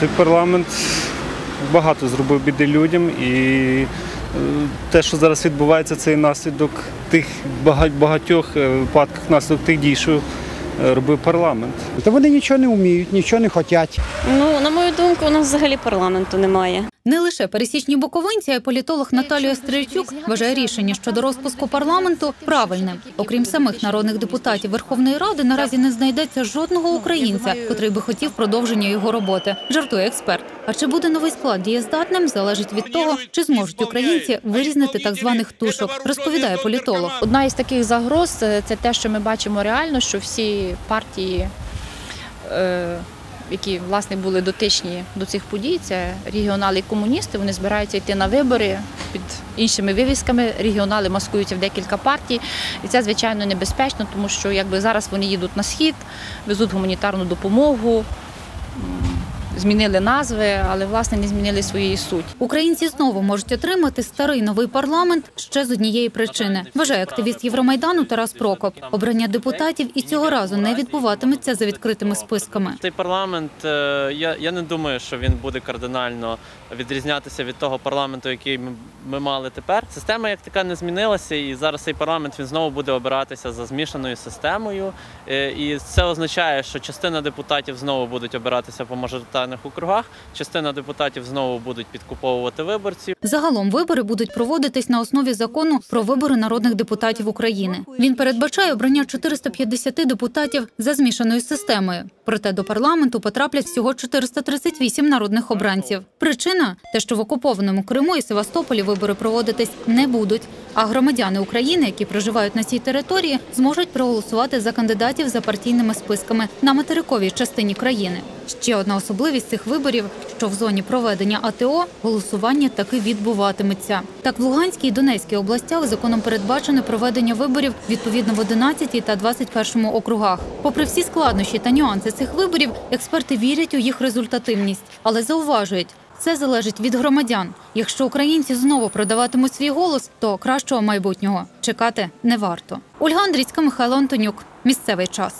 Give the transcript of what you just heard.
Цей парламент багато зробив біди людям, і е, те, що зараз відбувається, це і наслідок тих багатьох випадків, випадках, наслідок тих дій, що е, робив парламент. Та вони нічого не вміють, нічого не хочуть. Ну, на мою думку, у нас взагалі парламенту немає. Не лише пересічні буковинці, а й політолог Наталія Стрельчук вважає рішення щодо розпуску парламенту правильним. Окрім самих народних депутатів Верховної Ради, наразі не знайдеться жодного українця, котрий би хотів продовження його роботи. Жартує експерт. А чи буде новий склад дієздатним, залежить від того, чи зможуть українці вирізнити так званих тушок, розповідає політолог. Одна із таких загроз е, це те, що ми бачимо реально, що всі партії, е, які власне були дотичні до цих подій, це регіонали комуністи, вони збираються йти на вибори під іншими вивісками. Регіонали маскуються в декілька партій, і це звичайно небезпечно, тому що якби зараз вони їдуть на схід, везуть гуманітарну допомогу. Змінили назви, але власне не змінили своєї суті. Українці знову можуть отримати старий новий парламент ще з однієї причини. Вважає активіст Євромайдану Тарас Прокоп. Обрання депутатів і цього разу не відбуватиметься за відкритими списками. Цей парламент, е, я, я не думаю, що він буде кардинально відрізнятися від того парламенту, який ми, ми мали тепер. Система як така не змінилася, і зараз цей парламент він знову буде обиратися за змішаною системою. Е, І це означає, що частина депутатів знову будуть обиратися по мажоритарних округах, частина депутатів знову будуть підкуповувати виборців. Загалом вибори будуть проводитись на основі закону про вибори народних депутатів України. Він передбачає обрання 450 депутатів за змішаною системою. Проте до парламенту потраплять всього 438 народних обранців. Причина те, що в окупованому Криму і Севастополі вибори проводитись не будуть. А громадяни України, які проживають на цій території, зможуть проголосувати за кандидатів за партійними списками на материковій частині країни. Ще одна особливість цих виборів, що в зоні проведення АТО голосування таки відбуватиметься. Так, в Луганській і Донецькій областях законом передбачено проведення виборів відповідно в 11 та 21 округах. Попри всі складнощі та нюанси цих виборів, експерти вірять у їх результативність, але зауважують. Це залежить від громадян. Якщо українці знову продаватимуть свій голос, то кращого майбутнього чекати не варто. Ольга Андрійська, Михайло Антонюк. Місцевий час.